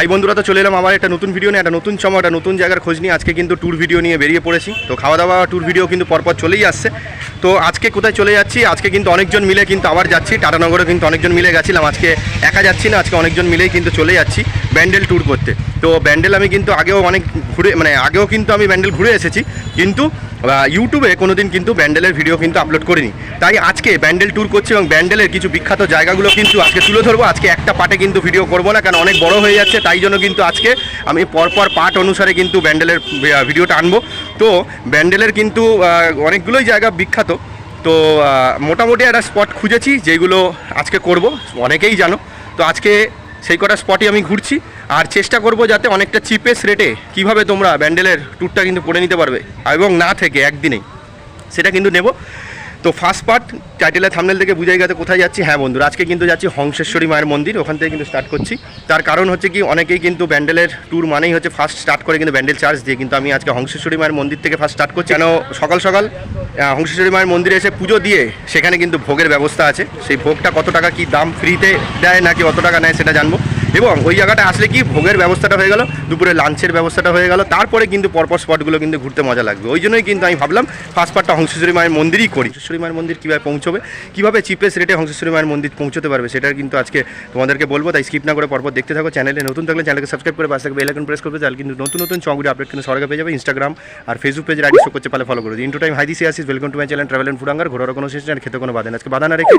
High বন্ধুরা, তো চলে এলাম আমার একটা নতুন ভিডিও নিয়ে, একটা নতুন সময়, একটা নতুন জায়গার খোঁজ নিয়ে। আজকে কিন্তু ট্যুর ভিডিও নিয়ে বেরিয়ে পড়েছি। তো খাওয়া দাওয়া ট্যুর ভিডিও কিন্তু পরপর চলেই আসছে। তো আজকে কোথায় চলে যাচ্ছি? আজকে কিন্তু অনেকজন মিলে কিন্তু আবার যাচ্ছি। টাটানগরে কিন্তু অনেকজন মিলে গেছিলাম। আজকে একা যাচ্ছি না, আজকে অনেকজন মিলেই কিন্তু চলে যাচ্ছি ব্যান্ডেল ট্যুর করতে। তো ব্যান্ডেল আমি কিন্তু আগেও অনেক ঘুরে মানে আগেও কিন্তু আমি ব্যান্ডেল ঘুরে এসেছি। কিন্তু ইউটিউবে কোনোদিন কিন্তু ব্যান্ডেলের ভিডিও কিন্তু আপলোড করিনি। তাই আজকে ব্যান্ডেল ট্যুর করছি এবং ব্যান্ডেলের কিছু বিখ্যাত জায়গাগুলো কিন্তু আজকে তুলে ধরবো। আজকে একটা পার্টে কিন্তু ভিডিও করব না, কারণ অনেক বড় হয়ে যাচ্ছে, তাই জন্য কিন্তু আজকে আমি পরপর পার্ট অনুসারে কিন্তু ব্যান্ডেলের ভিডিওটা আনব। তো ব্যান্ডেলের কিন্তু অনেকগুলোই জায়গা বিখ্যাত। তো মোটামুটি একটা স্পট খুঁজেছি, যেগুলো আজকে করব, অনেকেই জানো। তো আজকে সেই কটা স্পটই আমি ঘুরছি। আর চেষ্টা করব যাতে অনেকটা চিপেস্ট রেটে কীভাবে তোমরা ব্যান্ডেলের ট্যুরটা কিন্তু করে নিতে পারবে। এবং না থেকে, একদিনেই। সেটা কিন্তু নেব। তো ফার্স্ট পার্ট টাইটেলের থামনেল থেকে বুঝাই গেছে কোথায় যাচ্ছি। হ্যাঁ বন্ধুরা, আজকে কিন্তু যাচ্ছি হংসেশ্বরী মায়ের মন্দির, ওখান থেকে কিন্তু স্টার্ট করছি। তার কারণ হচ্ছে কি, অনেকেই কিন্তু ব্যান্ডেলের ট্যুর মানেই হচ্ছে ফার্স্ট স্টার্ট করে কিন্তু ব্যান্ডেল চার্জ দিয়ে কিন্তু আমি আজকে হংসেশ্বরী মায়ের মন্দির থেকে ফার্স্ট স্টার্ট করছি। কেন সকাল সকাল হংসেশ্বরী মায়ের মন্দিরে এসে পুজো দিয়ে সেখানে কিন্তু ভোগের ব্যবস্থা আছে। সেই ভোগটা কত টাকা, কি দাম ফ্রিতে দেয় নাকি অত টাকা নেয় সেটা জানব। এবং ওই জায়গাটা আসলে কি ভোগের ব্যবস্থাটা হয়ে গেল, দুপুরে লাঞ্চের ব্যবস্থাটা হয়ে গেল, তারপরে কিন্তু পরপর স্পটগুলো কিন্তু ঘুরতে মজা লাগবে। ওই জন্যই কিন্তু আমি ভাবলাম ফার্স্ট পার্টটা হংসেশ্বরী মায়ের মন্দিরই করি। হংসেশ্বরী মায়ের মন্দির কীভাবে পৌঁছবে, কীভাবে চিপেস্ট রেটে হংসেশ্বরী মায়ের মন্দির পৌঁছতে পারবে সেটা কিন্তু আজকে তোমাদেরকে বলব, তাই স্কিপ না করে পরপর দেখতে থাকো চ্যানেলে নতুন থাকলে চ্যানেলকে সাবস্ক্রাইব করে পাশে বেল আইকন প্রেস করবে, তাহলে কিন্তু নতুন নতুন চঙ্গুড়ি আপডেট কিন্তু সরকার পেয়ে যাবে ইনস্টাগ্রাম আর ফেসবুক পেজের আইডি শো করছে, পালে ফলো করে। দিই ইন্টু টাইম হাইদি সিয়াসিস welcome to my channel travel and ফুডাঙ্গার ঘোরার কোনো আর খেতে কোনো বাধা আজকে বাধা না রেখে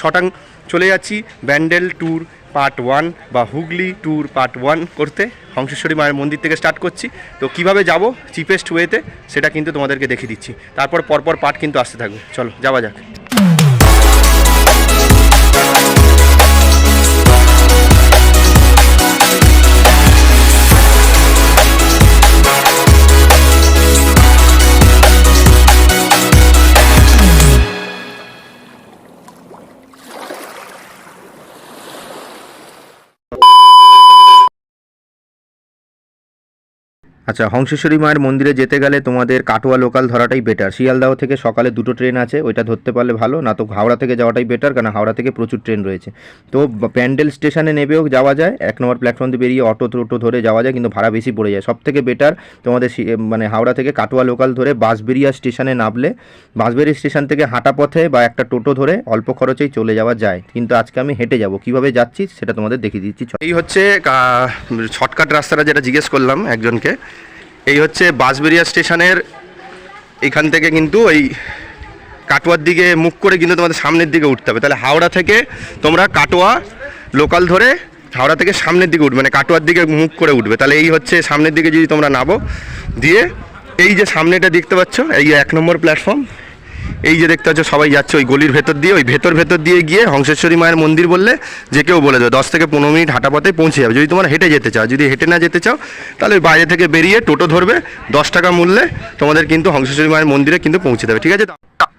শটাং চলে যাচ্ছি ব্যান্ডেল ট্যুর পার্ট ওয়ান বা হুগলি ট্যুর পার্ট ওয়ান করতে। হংসেশ্বরী মায়ের মন্দির থেকে স্টার্ট করছি। তো কীভাবে যাব? চিপেস্ট ওয়েতে সেটা কিন্তু তোমাদেরকে দেখিয়ে দিচ্ছি। তারপর পরপর পার্ট কিন্তু আসতে থাকবে। চলো, যাওয়া যাক। আচ্ছা হংসেশ্বরী মায়ের মন্দিরে যেতে গেলে তোমাদের কাটোয়া লোকাল ধরাটাই বেটার শিয়ালদাহ থেকে সকালে দুটো ট্রেন আছে, ওইটা ধরতে পারলে ভালো, না তো হাওড়া থেকে যাওয়াটাই বেটার কারণ হাওড়া থেকে প্রচুর ট্রেন রয়েছে। তো প্যান্ডেল স্টেশনে নেবেও যাওয়া যায়, এক নম্বর প্ল্যাটফর্ম দিয়ে বেরিয়ে অটো টোটো ধরে যাওয়া যায়, কিন্তু ভাড়া বেশি পড়ে যায়। সব থেকে বেটার তোমাদের মানে হাওড়া থেকে কাটোয়া লোকাল ধরে বাঁশবেরিয়া স্টেশনে নামলে বাঁশবেরিয়া স্টেশন থেকে হাঁটা পথে বা একটা টোটো ধরে অল্প খরচেই চলে যাওয়া যায়। কিন্তু আজকে আমি হেঁটে যাব। কীভাবে যাচ্ছি সেটা তোমাদের দেখিয়ে দিচ্ছি। এই হচ্ছে শর্টকাট রাস্তাটা যেটা জিজ্ঞেস করলাম একজনকে এই হচ্ছে বাঁশবেরিয়া স্টেশনের এখান থেকে কিন্তু এই কাটোয়ার দিকে মুখ করে কিন্তু তোমাদের সামনের দিকে উঠতে হবে। তাহলে হাওড়া থেকে তোমরা কাটোয়া লোকাল ধরে হাওড়া থেকে সামনের দিকে উঠবে মানে কাটোয়ার দিকে মুখ করে উঠবে। তাহলে এই হচ্ছে সামনের দিকে যদি তোমরা নাবো দিয়ে এই যে সামনেটা দেখতে পাচ্ছ, এই এক নম্বর প্ল্যাটফর্ম এই যে দেখতে পাচ্ছ সবাই যাচ্ছে ওই গলির ভেতর দিয়ে ওই ভেতর ভেতর দিয়ে গিয়ে হংসেশ্বরী মায়ের মন্দির বললে যে কেউ বলে দেবে দশ থেকে পনেরো মিনিট হাঁটা পথে পৌঁছে যাবে। যদি তোমার হেঁটে যেতে চাও যদি হেঁটে না যেতে চাও তাহলে ওই বাইরে থেকে বেরিয়ে টোটো ধরবে দশ টাকা মূল্যে তোমাদের কিন্তু হংসেশ্বরী মায়ের মন্দিরে কিন্তু পৌঁছে দেবে ঠিক আছে?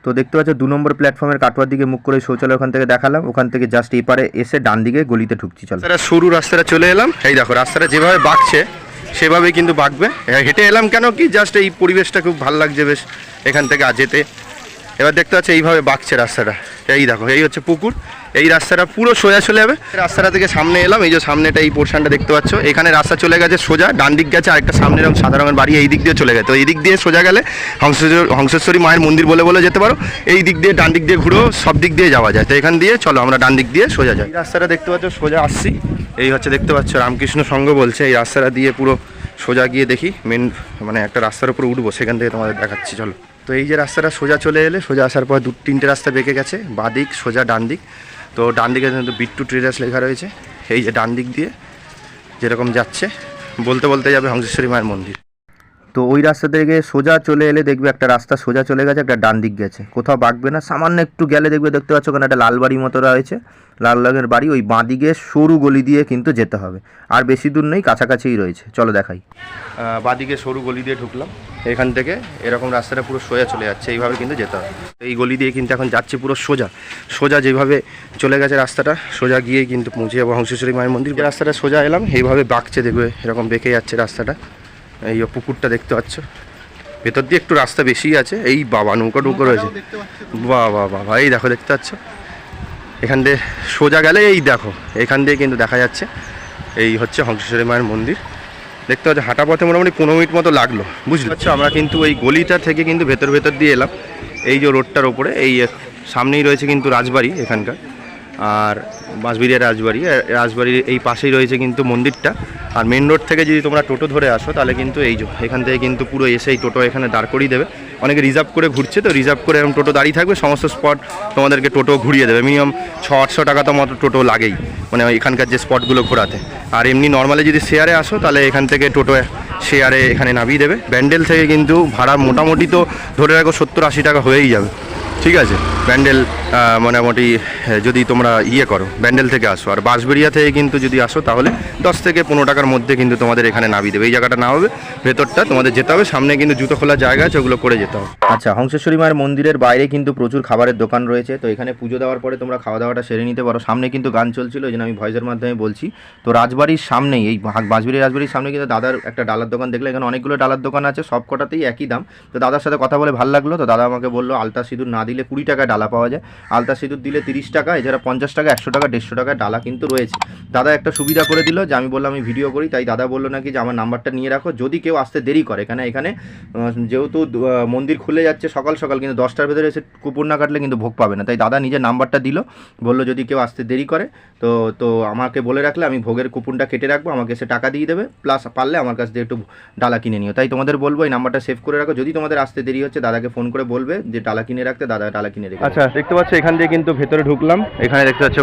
তো দেখতে পাচ্ছ দু নম্বর প্ল্যাটফর্মের কাটোয়ার দিকে মুখ করে শৌচালয় ওখান থেকে দেখালাম ওখান থেকে জাস্ট এপারে এসে ডান দিকে গলিতে ঢুকছি চলো। সরু রাস্তাটা চলে এলাম। এই দেখো রাস্তাটা যেভাবে বাঁকছে সেভাবেই কিন্তু বাঁকবে। হেঁটে এলাম কেন কি? জাস্ট এই পরিবেশটা খুব ভালো লাগছে বেশ এখান থেকে আজ যেতে। এবার দেখতে পাচ্ছ এইভাবে বাঁকছে রাস্তাটা। এই দেখো, এই হচ্ছে পুকুর। এই রাস্তাটা পুরো সোজা চলে যাবে। রাস্তাটা থেকে সামনে এলাম, এই যে সামনেটা, এই পোর্শনটা দেখতে পাচ্ছ। এখানে রাস্তা চলে গেছে সোজা, ডান দিক গেছে আরেকটা সামনে এরকম সাদা রঙের বাড়ি, এই দিক দিয়ে চলে গেছে। তো এই দিক দিয়ে সোজা গেলে হংসেশ্বর মায়ের মন্দির বলে বলে যেতে পারো। এই দিক দিয়ে ডান দিক দিয়ে ঘুরো, সব দিক দিয়ে যাওয়া যায়। তো এখান দিয়ে চলো আমরা ডান দিক দিয়ে সোজা যাই। রাস্তাটা দেখতে পাচ্ছ, সোজা আসছি। এই হচ্ছে দেখতে পাচ্ছ, রামকৃষ্ণ সংঘ বলছে। এই রাস্তাটা দিয়ে পুরো সোজা গিয়ে দেখি মেন মানে একটা রাস্তার উপরে উঠবো, সেখান থেকে তোমাদের দেখাচ্ছি, চলো। তো এই যে রাস্তাটা সোজা চলে এলে, সোজা আসার পর দু তিনটে রাস্তা বেঁকে গেছে, বাদিক, সোজা ডান দিক তো ডান দিকে কিন্তু বিট্টু ট্রেডার্স লেখা রয়েছে। এই যে ডান দিক দিয়ে যেরকম যাচ্ছে, বলতে বলতে যাবে হংসেশ্বরী মায়ের মন্দির। তো ওই রাস্তা থেকে সোজা চলে এলে দেখবে একটা রাস্তা সোজা চলে গেছে, একটা ডান দিক গেছে। কোথাও বাঁকবে না। সামান্য একটু গেলে দেখবে, দেখতে পাচ্ছ ওখানে একটা লাল বাড়ির মতো রয়েছে। লাল রঙের বাড়ি, ওই বাঁ দিকে সরু গলি দিয়ে কিন্তু যেতে হবে। আর বেশি দূর নেই, কাছাকাছিই রয়েছে। চলো দেখাই। বাঁ দিকে সরু গলি দিয়ে ঢুকলাম। এখান থেকে এরকম রাস্তাটা পুরো সোজা চলে যাচ্ছে, এইভাবে কিন্তু যেতে হবে। এই গলি দিয়ে কিন্তু এখন যাচ্ছে পুরো সোজা। সোজা যেভাবে চলে গেছে রাস্তাটা, সোজা গিয়ে কিন্তু পৌঁছে যাব হংসেশ্বরী মায়ের মন্দির। রাস্তাটা সোজা এলাম, এইভাবে বাঁকছে দেখবে, এরকম বেঁকে যাচ্ছে রাস্তাটা। এই পুকুরটা দেখতে পাচ্ছ। ভেতর দিয়ে একটু রাস্তা বেশি আছে। এই বাবা নৌকা টুকো রয়েছে। বাহ বাহ বাবা এই দেখো দেখতে পাচ্ছ? এখান দিয়ে সোজা গেলে এই দেখো এখান দিয়ে কিন্তু দেখা যাচ্ছে। এই হচ্ছে হংসেশ্বরী মায়ের মন্দির। দেখতে পাচ্ছি হাঁটা পথে মোটামুটি পনেরো মিনিট মতো লাগল বুঝলি? আচ্ছা আমরা কিন্তু এই গলিটা থেকে কিন্তু ভেতর ভেতর দিয়ে এলাম। এই যে রোডটার ওপরে এই সামনেই রয়েছে কিন্তু রাজবাড়ি এখানকার। আর বাঁশবিড়িয়া রাজবাড়ি। রাজবাড়ির এই পাশেই রয়েছে কিন্তু মন্দিরটা। আর মেন রোড থেকে যদি তোমরা টোটো ধরে আসো, তাহলে কিন্তু এই এখান থেকে কিন্তু পুরো এসেই টোটো এখানে দাঁড় করিয়ে দেবে। অনেকে রিজার্ভ করে ঘুরছে, তো রিজার্ভ করে এরকম টোটো দাঁড়িয়ে থাকবে, সমস্ত স্পট তোমাদেরকে টোটো ঘুরিয়ে দেবে। মিনিমাম ছ আটশো টাকা তো মতো টোটো লাগেই মানে এখানকার যে স্পটগুলো ঘোরাতে। আর এমনি নর্মালি যদি শেয়ারে আসো, তাহলে এখান থেকে টোটো শেয়ারে এখানে নামিয়ে দেবে। ব্যান্ডেল থেকে কিন্তু ভাড়া মোটামুটি তো ধরে রাখো সত্তর আশি টাকা হয়েই যাবে। ঠিক আছে। ব্যান্ডেল মোটামুটি যদি তোমরা ইয়ে করো, ব্যান্ডেল থেকে আসো। আর বাঁশবেড়িয়া থেকে কিন্তু যদি আসো, তাহলে দশ থেকে পনেরো টাকার মধ্যে কিন্তু তোমাদের এখানে নামিয়ে দেবে। এই জায়গাটা না হবে, ভেতরটা তোমাদের যেতে হবে, সামনে কিন্তু জুতো খোলার জায়গা আছে, ওগুলো করে যেতে হবে। আচ্ছা হংসেশ্বরী মায়ের মন্দিরের বাইরে কিন্তু প্রচুর খাবারের দোকান রয়েছে। তো এখানে পুজো দেওয়ার পরে তোমরা খাওয়া দাওয়াটা সেরে নিতে পারো। সামনে কিন্তু গান চলছিল ওই জন্য আমি ভয়েসের মাধ্যমে বলছি। তো রাজবাড়ির সামনেই, এই বাঁশবাড়ি রাজবাড়ির সামনে কিন্তু দাদার একটা ডালার দোকান দেখলে, এখানে অনেকগুলো ডালার দোকান আছে, সব কটাতেই একই দাম। তো দাদার সাথে কথা বলে ভালো লাগল। তো দাদা আমাকে বলল আলতা সিঁদুর না দিলে কুড়ি টাকায় ডালা পাওয়া যায়। আলতা সিঁদুর দিলে তিরিশ টাকা, এছাড়া পঞ্চাশ টাকা, একশো টাকা, দেড়শো টাকায় ডালা কিন্তু রয়েছে। দাদা একটা সুবিধা করে দিল, যে আমি বললাম আমি ভিডিও করি, তাই দাদা বলল নাকি যে আমার নাম্বারটা নিয়ে রাখো, যদি কেউ আসতে দেরি করে। এখানে এখানে যেহেতু মন্দির খুলে যাচ্ছে সকাল সকাল, কিন্তু দশটার ভেতরে এসে কুপুর না কাটলে কিন্তু ভোগ পাবে না। তাই দাদা নিজের নাম্বারটা দিল, বলল যদি কেউ আসতে দেরি করে, তো তো আমাকে বলে রাখলে আমি ভোগের কুপনটা কেটে রাখব, আমাকে সে টাকা দিয়ে দেবে, প্লাস পারলে আমার কাছ থেকে একটু ডালা কিনে নিও। তাই তোমাদের বলব এই নাম্বারটা সেভ করে রাখো। যদি তোমাদের আসতে দেরি হচ্ছে, দাদাকে ফোন করে বলবে যে ডালা কিনে রাখতে দাদা ডালা কিনে রেখে আচ্ছা দেখতে পাচ্ছ এখান দিয়ে কিন্তু ভেতরে ঢুকলাম। এখানে দেখতে পাচ্ছ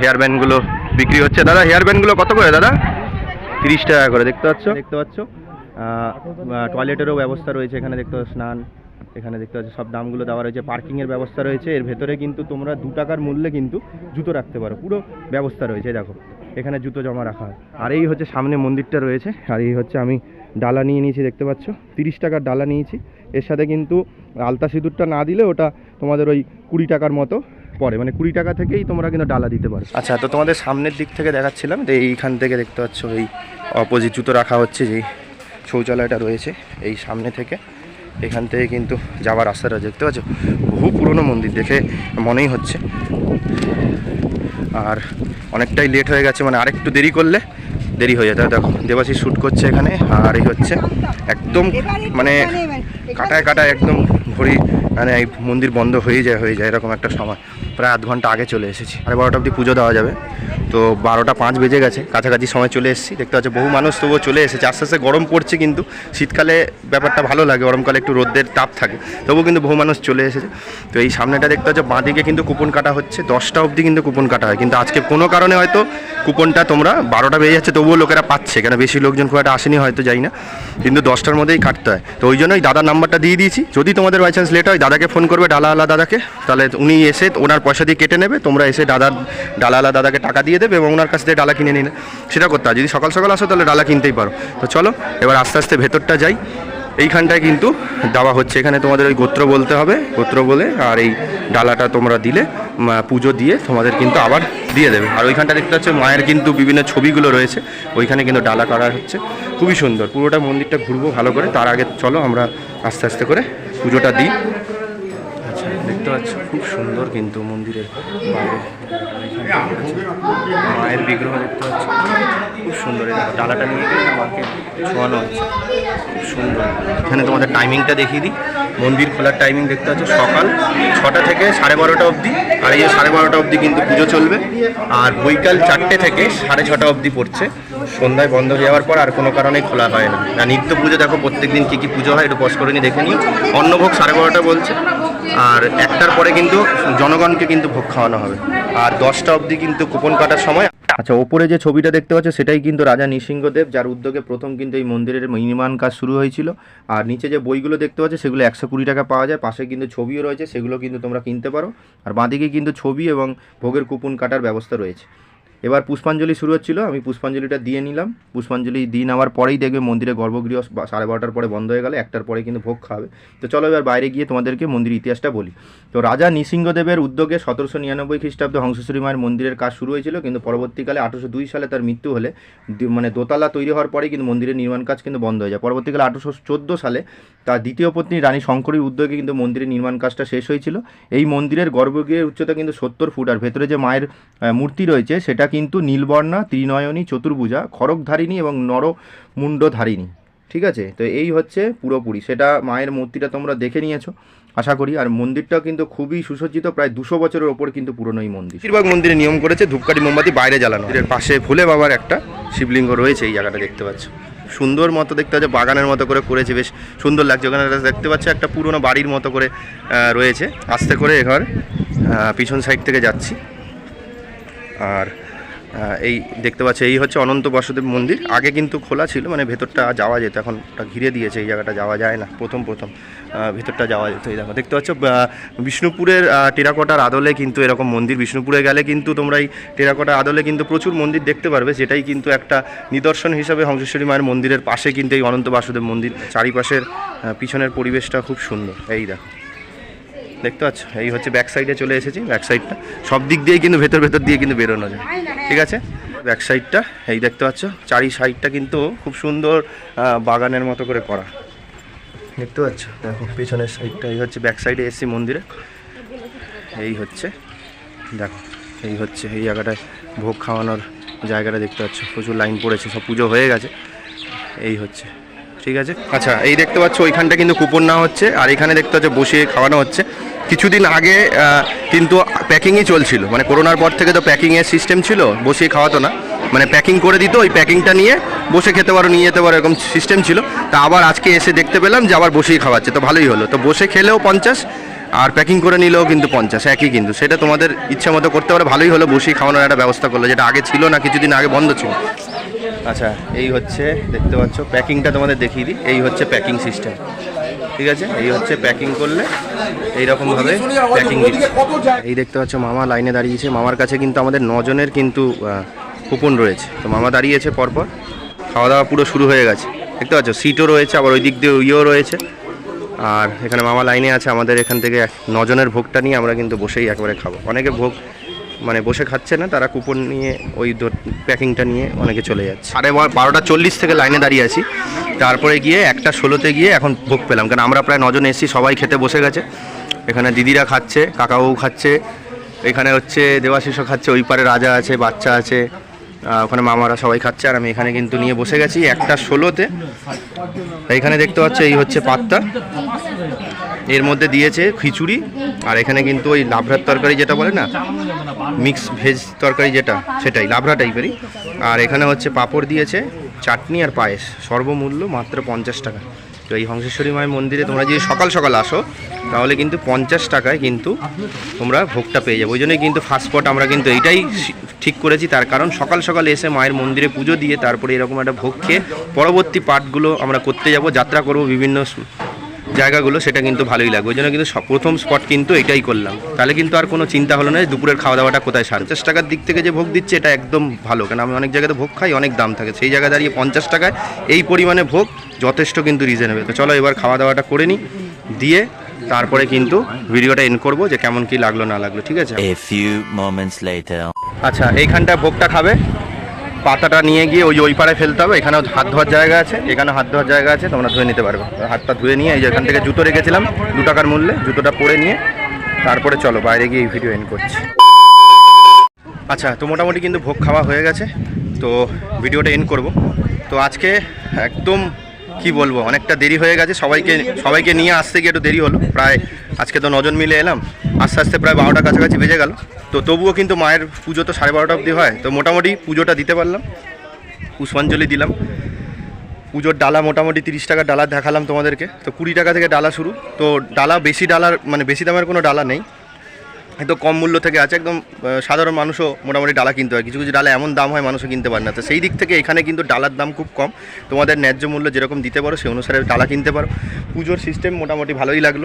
হেয়ার ব্যান্ডগুলো বিক্রি হচ্ছে। দাদা হেয়ার ব্যান্ডগুলো কত করে দাদা? তিরিশ টাকা করে দেখতে পাচ্ছ? দেখতে পাচ্ছ টয়লেটেরও ব্যবস্থা রয়েছে এখানে দেখতে পাচ্ছ স্নান। এখানে দেখতে পাচ্ছ সব দামগুলো দেওয়া রয়েছে। পার্কিংয়ের ব্যবস্থা রয়েছে। এর ভেতরে কিন্তু তোমরা দু টাকার মূল্যে কিন্তু জুতো রাখতে পারো। পুরো ব্যবস্থা রয়েছে দেখো। এখানে জুতো জমা রাখা হয়। আর এই হচ্ছে সামনে মন্দিরটা রয়েছে। আর এই হচ্ছে আমি ডালা নিয়ে নিয়েছি দেখতে পাচ্ছ। তিরিশ টাকার ডালা নিয়েছি। এর সাথে কিন্তু আলতা সিঁদুরটা না দিলে ওটা তোমাদের ওই কুড়ি টাকার মতো পড়ে। মানে কুড়ি টাকা থেকেই তোমরা কিন্তু ডালা দিতে পারো। আচ্ছা তো তোমাদের সামনের দিক থেকে দেখাচ্ছিলাম যে এইখান থেকে দেখতে পাচ্ছ এই অপোজিট জুতো রাখা হচ্ছে যেই শৌচালয়টা রয়েছে এই সামনে থেকে। এখান থেকে কিন্তু যাওয়ার রাস্তাটা দেখতে পাচ্ছ? বহু পুরনো মন্দির, দেখে মনেই হচ্ছে। আর অনেকটাই লেট হয়ে গেছে মানে আরেকটু দেরি করলে দেরি হয়ে যেত। দেখো, দেবাশিস শ্যুট করছে এখানে, আর এই হচ্ছে একদম মানে কাটায় কাটায় একদম ঘড়ি মানে এই মন্দির বন্ধ হয়ে যায় হয়ে যায়, এরকম একটা সময়। প্রায় আধ ঘণ্টা আগে চলে এসেছি। সাড়ে বারোটা অবধি পুজো দেওয়া যাবে। তো বারোটা পাঁচ বেজে গেছে, কাছাকাছি সময় চলে এসেছি। দেখতে পাচ্ছি, বহু মানুষ তবুও চলে এসেছে। আস্তে আস্তে গরম পড়ছে কিন্তু, শীতকালে ব্যাপারটা ভালো লাগে, গরমকালে একটু রোদের তাপ থাকে। তবুও কিন্তু বহু মানুষ চলে এসেছে। তো এই সামনেটা দেখতে পাচ্ছ, বাঁদিকে কিন্তু কুপন কাটা হচ্ছে। দশটা অবধি কিন্তু কুপন কাটা হয়। কিন্তু আজকে কোনো কারণে হয়তো কুপনটা তোমরা বারোটা বেজে যাচ্ছে, তবুও লোকেরা পাচ্ছে। কেন বেশি লোকজন খুব একটা আসেনি হয়তো যাই না। কিন্তু দশটার মধ্যেই কাটতে হয়। তো ওই জন্যই দাদার নাম্বারটা দিয়ে দিয়েছি। যদি তোমাদের বাই চান্স লেট হয়, দাদাকে ফোন করবে ডালাওয়ালা দাদাকে। তাহলে উনি এসে ওনার পয়সা দিয়ে কেটে নেবে, তোমরা এসে দাদার ডালাওয়ালা দাদাকে টাকা দিয়ে দেবে এবং ওনার কাছ থেকে ডালা কিনে নিলে। সেটা করতে যদি সকাল সকাল আসো তাহলে ডালা কিনতেই পারো। তো চলো, এবার আস্তে আস্তে ভেতরটা যাই। এইখানটায় কিন্তু দেওয়া হচ্ছে। এখানে তোমাদের ওই গোত্র বলতে হবে, গোত্র বলে, আর এই ডালাটা তোমরা দিলে পুজো দিয়ে তোমাদের কিন্তু আবার দিয়ে দেবে। আর ওইখানটা দেখতে হচ্ছে মায়ের কিন্তু বিভিন্ন ছবিগুলো রয়েছে। ওইখানে কিন্তু ডালা করা হচ্ছে। খুবই সুন্দর। পুরোটা মন্দিরটা ঘুরবো ভালো করে। তার আগে চলো আমরা আস্তে আস্তে করে পুজোটা দিই। দেখতে পাচ্ছ, খুব সুন্দর কিন্তু মন্দিরের বাইরে। মায়ের বিগ্রহ দেখতে পাচ্ছ, খুব সুন্দর। ডালাটা নিয়ে গিয়ে মাকে ছোঁয়ানো হচ্ছে। খুব সুন্দর। এখানে তোমাদের টাইমিংটা দেখিয়ে দিই। মন্দির খোলার টাইমিং দেখতে পাচ্ছ, সকাল ছটা থেকে সাড়ে বারোটা অবধি। আর এই সাড়ে বারোটা অবধি কিন্তু পুজো চলবে। আর বৈকাল চারটে থেকে সাড়ে ছটা অবধি পড়ছে। সন্ধ্যায় বন্ধ হয়ে যাওয়ার পর আর কোনো কারণেই খোলা হয় না। নিত্য পুজো দেখো, প্রত্যেকদিন কী কী পুজো হয় একটু পজ করে নিয়ে দেখে নিই অন্নভোগ সাড়ে বারোটা বলছে। আর একটার পরে কিন্তু জনগণকে কিন্তু ভোগ খাওয়ানো হবে। আর দশটা অবধি কিন্তু কুপন কাটার সময় আচ্ছা ওপরে যে ছবিটা দেখতে পাচ্ছ, সেটাই কিন্তু রাজা নৃসিংহদেব, যার উদ্যোগে প্রথম কিন্তু এই মন্দিরের নির্মাণ কাজ শুরু হয়েছিল। আর নিচে যে বইগুলো দেখতে পাচ্ছ, সেগুলো একশো কুড়ি টাকা পাওয়া যায়। পাশে কিন্তু ছবিও রয়েছে, সেগুলো কিন্তু তোমরা কিনতে পারো। আর বাঁদিকে কিন্তু ছবি এবং ভোগের কুপন কাটার ব্যবস্থা রয়েছে। এবার পুষ্পাঞ্জলি শুরু হচ্ছিল, আমি পুষ্পাঞ্জলিটা দিয়ে নিলাম। পুষ্পাঞ্জলি দিয়ে নেওয়ার পরেই দেখবে মন্দিরে গর্ভগৃহ সাড়ে বারোটার পরে বন্ধ হয়ে গেলে, একটার পরে কিন্তু ভোগ খাবে। তো চলো এবার বাইরে গিয়ে তোমাদেরকে মন্দির ইতিহাসটা বলি। তো রাজা নৃসিংহদেবের উদ্যোগে সতেরোশো নিরানব্বই খ্রিস্টাব্দে হংসেশ্বরী মায়ের মন্দিরের কাজ শুরু হয়েছিল, কিন্তু পরবর্তীকালে আঠারোশো দুই সালে তার মৃত্যু হলে মানে দোতলা তৈরি হওয়ার পরেই কিন্তু মন্দিরের নির্মাণ কাজ কিন্তু বন্ধ হয়ে যায়। পরবর্তীকালে আঠারোশো চোদ্দ সালে তার দ্বিতীয় পত্নী রানী শঙ্করীর উদ্যোগে কিন্তু মন্দিরের নির্মাণ কাজটা শেষ হয়েছিল। এই মন্দিরের গর্ভগৃহের উচ্চতা কিন্তু সত্তর ফুট, আর ভেতরে যে মায়ের মূর্তি রয়েছে সেটা এটা কিন্তু নীলবর্ণা, ত্রিনয়নী, চতুর্ভুজা, খড়গধারিণী এবং নরমুণ্ডধারিণী। ঠিক আছে? তো এই হচ্ছে পুরোপুরি। সেটা মায়ের মূর্তিটা তোমরা দেখে নিয়েছো, আশা করি। আর মন্দিরটাও কিন্তু খুবই সুসজ্জিত, প্রায় দুশো বছরের ওপর কিন্তু পুরনো এই মন্দির। বেশিরভাগ মন্দিরে নিয়ম করেছে ধূপকাঠি, মোমবাতি বাইরে জ্বালানো এর পাশে ফুলে বাবার একটা শিবলিঙ্গ রয়েছে, এই জায়গাটা দেখতে পাচ্ছ। সুন্দর মতো দেখতে পাচ্ছ, বাগানের মতো করে করেছে, বেশ সুন্দর লাগছে। ওখানে দেখতে পাচ্ছ, একটা পুরনো বাড়ির মতো করে রয়েছে। আস্তে করে এঘর পিছন সাইড থেকে যাচ্ছি। আর এই দেখতে পাচ্ছ, এই হচ্ছে অনন্ত বাসুদেব মন্দির। আগে কিন্তু খোলা ছিল মানে ভেতরটা যাওয়া যেত, এখন ওটা ঘিরে দিয়েছে, এই জায়গাটা যাওয়া যায় না, প্রথম প্রথম ভেতরটা যাওয়া যেত, এই দেখো। দেখতে পাচ্ছ বিষ্ণুপুরের টেরাকোটার আদলে কিন্তু এরকম মন্দির। বিষ্ণুপুরে গেলে কিন্তু তোমরা এই টেরাকোটার আদলে কিন্তু প্রচুর মন্দির দেখতে পারবে, যেটাই কিন্তু একটা নিদর্শন হিসাবে হংসেশ্বরী মায়ের মন্দিরের পাশে কিন্তু এই অনন্ত বাসুদেব মন্দির। চারিপাশের পিছনের পরিবেশটা খুব সুন্দর, এই দেখো। দেখতে পাচ্ছ? এই হচ্ছে ব্যাক সাইডে চলে এসেছি ব্যাক সাইডটা সব দিক দিয়েই কিন্তু ভেতর ভেতর দিয়ে কিন্তু বেরোনো যায়। ঠিক আছে? ব্যাক সাইডটা এই দেখতে পাচ্ছ? চারি সাইডটা কিন্তু খুব সুন্দর বাগানের মতো করে করা। দেখতে পাচ্ছ? দেখো, পেছনের সাইডটা এই হচ্ছে ব্যাক সাইডে এসছি মন্দিরে। এই হচ্ছে, দেখো, এই হচ্ছে, এই জায়গাটায় ভোগ খাওয়ানোর জায়গাটা দেখতে পাচ্ছ? প্রচুর লাইন পড়েছে, সব পুজো হয়ে গেছে। এই হচ্ছে। ঠিক আছে? আচ্ছা এই দেখতে পাচ্ছ ওইখানটা কিন্তু কুপন না হচ্ছে। আর এখানে দেখতে পাচ্ছ বসিয়ে খাওয়ানো হচ্ছে। কিছুদিন আগে কিন্তু প্যাকিংই চলছিল। মানে করোনার পর থেকে তো প্যাকিংয়ের সিস্টেম ছিল, বসিয়ে খাওয়াতো না। মানে প্যাকিং করে দিত, ওই প্যাকিংটা নিয়ে বসে খেতে পারো, নিয়ে যেতে পারো, এরকম সিস্টেম ছিল। তা আবার আজকে এসে দেখতে পেলাম যে আবার বসিয়ে খাওয়াচ্ছে। তো ভালোই হলো। তো বসে খেলেও পঞ্চাশ, আর প্যাকিং করে নিলেও কিন্তু পঞ্চাশ। একই কিন্তু। সেটা তোমাদের ইচ্ছা মতো করতে পারে। ভালোই হলো বসিয়ে খাওয়ানোর একটা ব্যবস্থা করল, যেটা আগে ছিল না, কিছুদিন আগে বন্ধ ছিল। আচ্ছা এই হচ্ছে দেখতে পাচ্ছ প্যাকিংটা তোমাদের দেখিয়ে দিই। এই হচ্ছে প্যাকিং সিস্টেম। ঠিক আছে? এই হচ্ছে প্যাকিং করলে এইরকমভাবে প্যাকিং দিচ্ছে। এই দেখতে পাচ্ছ মামা লাইনে দাঁড়িয়েছে। মামার কাছে কিন্তু আমাদের নজনের কিন্তু কুপন রয়েছে। তো মামা দাঁড়িয়েছে পরপর। খাওয়া দাওয়া পুরো শুরু হয়ে গেছে। দেখতে পাচ্ছ সিটও রয়েছে আবার ওই দিক দিয়ে ইয়েও রয়েছে। আর এখানে মামা লাইনে আছে আমাদের এখান থেকে নজনের ভোগটা নিয়ে আমরা কিন্তু বসেই একবারে খাব। অনেকে ভোগ মানে বসে খাচ্ছে না, তারা কুপন নিয়ে ওই প্যাকিংটা নিয়ে অনেকে চলে যাচ্ছে। বা- বারোটা চল্লিশ থেকে লাইনে দাঁড়িয়ে আছি। তারপরে গিয়ে একটা ষোলোতে গিয়ে এখন ভোগ পেলাম। কারণ আমরা প্রায় নজন এসেছি, সবাই খেতে বসে গেছে। এখানে দিদিরা খাচ্ছে, কাকাও খাচ্ছে, এখানে হচ্ছে দেবাশিসও খাচ্ছে, ওই পারে রাজা আছে, বাচ্চা আছে। ওখানে মামারা সবাই খাচ্ছে, আর আমি এখানে কিন্তু নিয়ে বসে গেছি একটা ষোলোতে। এখানে দেখতে পাচ্ছ, এই হচ্ছে পাত্তা। এর মধ্যে দিয়েছে খিচুড়ি, আর এখানে কিন্তু ওই লাবড়ার তরকারি যেটা বলে না মিক্স ভেজ তরকারি যেটা, সেটাই লাবড়া টাইপেরই। আর এখানে হচ্ছে পাঁপড় দিয়েছে, চাটনি আর পায়েস, সর্বমূল্য মাত্র পঞ্চাশ টাকা। তো এই হংসেশ্বরী মায়ের মন্দিরে তোমরা যদি সকাল সকাল আসো, তাহলে কিন্তু পঞ্চাশ টাকায় কিন্তু তোমরা ভোগটা পেয়ে যাব। ওই জন্যই কিন্তু ফার্স্ট স্পট আমরা কিন্তু এইটাই ঠিক করেছি। তার কারণ সকাল সকাল এসে মায়ের মন্দিরে পুজো দিয়ে তারপরে এরকম একটা ভোগ খেয়ে পরবর্তী পার্টগুলো আমরা করতে যাব, যাত্রা করব বিভিন্ন জায়গাগুলো সেটা কিন্তু ভালোই লাগবে। ওই জন্য কিন্তু প্রথম স্পট কিন্তু এটাই করলাম। তাহলে কিন্তু আর কোনো চিন্তা হলো না যে দুপুরের খাওয়া দাওয়াটা কোথায় সাড়ে পঞ্চাশ টাকার দিক থেকে যে ভোগ দিচ্ছে এটা একদম ভালো। কারণ আমি অনেক জায়গাতে ভোগ খাই অনেক দাম থাকে। সেই জায়গায় দাঁড়িয়ে পঞ্চাশ টাকায় এই পরিমাণে ভোগ যথেষ্ট কিন্তু রিজনেবল তো চলো এবার খাওয়া দাওয়াটা করে নিই দিয়ে তারপরে কিন্তু ভিডিওটা এন্ড করব যে কেমন কি লাগল না লাগল ঠিক আছে. আচ্ছা এইখানটা ভোগটা খাবে? পাতাটা নিয়ে গিয়ে ওই ওই পাড়ে ফেলতে হবে, এখানেও হাত ধোয়ার জায়গা আছে এখানে হাত ধোয়ার জায়গা আছে, তোমরা ধুয়ে নিতে পারবে। হাতটা ধুয়ে নিয়ে এই যে এখান থেকে জুতো রেখেছিলাম, দু টাকার মূল্যে, জুতোটা পরে নিয়ে, তারপরে চলো, বাইরে গিয়ে এই ভিডিও এন্ড করছি। আচ্ছা তো মোটামুটি কিন্তু ভোগ খাওয়া হয়ে গেছে, তো ভিডিওটা এন্ড করব। তো আজকে একদম কি বলব, অনেকটা দেরি হয়ে গেছে, সবাইকে সবাইকে নিয়ে আসতে গিয়ে একটু দেরি হলো। প্রায় আজকে তো নজন মিলে এলাম, আস্তে আস্তে প্রায় বারোটা কাছাকাছি বেজে গেল। তো তবুও কিন্তু মায়ের পুজো তো সাড়ে বারোটা অবধি হয়, তো মোটামুটি পুজোটা দিতে পারলাম, পুষ্পাঞ্জলি দিলাম। পুজোর ডালা মোটামুটি তিরিশ টাকার ডালা দেখালাম তোমাদেরকে, তো কুড়ি টাকা থেকে ডালা শুরু। তো ডালা বেশি ডালার মানে বেশি দামের কোনো ডালা নেই একদম কম মূল্য থেকে আছে, একদম সাধারণ মানুষও মোটামুটি ডালা কিনতে হয় কিছু কিছু ডালা এমন দাম হয় মানুষও কিনতে পারে না। তো সেই দিক থেকে এখানে কিন্তু ডালার দাম খুব কম। তোমাদের ন্যায্য মূল্য যেরকম দিতে পারো, সেই অনুসারে ডালা কিনতে পারো। পুজোর সিস্টেম মোটামুটি ভালোই লাগল।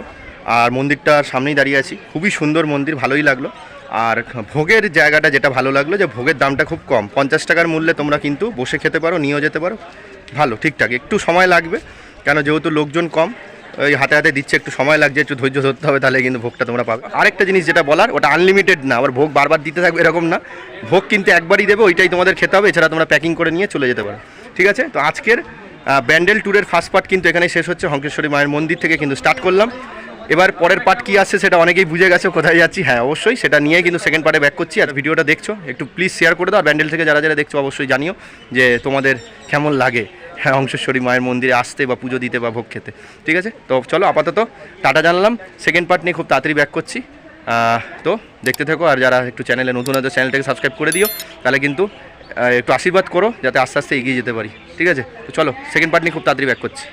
আর মন্দিরটার সামনেই দাঁড়িয়ে আছি। খুবই সুন্দর মন্দির, ভালোই লাগল। আর ভোগের জায়গাটা যেটা ভালো লাগল, যে ভোগের দামটা খুব কম। পঞ্চাশ টাকার মূল্যে তোমরা কিন্তু বসে খেতে পারো, নিয়েও যেতে পারো। ভালো, ঠিকঠাক। একটু সময় লাগবে, কেন যেহেতু লোকজন কম ওই হাতে হাতে দিচ্ছে, একটু সময় লাগছে, একটু ধৈর্য ধরতে হবে, তাহলে কিন্তু ভোগটা তোমরা পাবে। আরেকটা জিনিস যেটা বলার, ওটা আনলিমিটেড না, আবার ভোগ বারবার দিতে থাকবে এরকম না। ভোগ কিন্তু একবারই দেবে, ওইটাই তোমাদের খেতে হবে, এছাড়া তোমরা প্যাকিং করে নিয়ে চলে যেতে পারো। ঠিক আছে? তো আজকের ব্যান্ডেল ট্যুরের ফার্স্ট পার্ট কিন্তু এখানে শেষ হচ্ছে, হংকেশ্বরী মায়ের মন্দির থেকে কিন্তু স্টার্ট করলাম। এবার পরের পার্ট কি আসছে সেটা অনেকেই বুঝে গেছে, কোথায় যাচ্ছি? হ্যাঁ অবশ্যই, সেটা নিয়ে কিন্তু সেকেন্ড পার্টে ব্যাক করছি, আর ভিডিওটা দেখছ, একটু প্লিজ শেয়ার করে দাও, আর ব্যান্ডেল থেকে যারা যারা দেখছ, অবশ্যই জানিও যে তোমাদের কেমন লাগে। অংশেশ্বরী মায়ের মন্দিরে আসতে বা পুজো দিতে বা ভোগ খেতে। ঠিক আছে? তো চলো আপাতত টাটা জানলাম। সেকেন্ড পার্ট নিয়ে খুব তাড়াতাড়ি ব্যাক করছি। তো দেখতে থাকো আর যারা একটু চ্যানেলে নতুন আছে চ্যানেলটাকে সাবস্ক্রাইব করে দিও। তাহলে কিন্তু একটু আশীর্বাদ করো, যাতে আস্তে আস্তে এগিয়ে যেতে পারি। ঠিক আছে? তো চলো সেকেন্ড পার্ট নিয়ে খুব তাড়াতাড়ি ব্যাক করছি।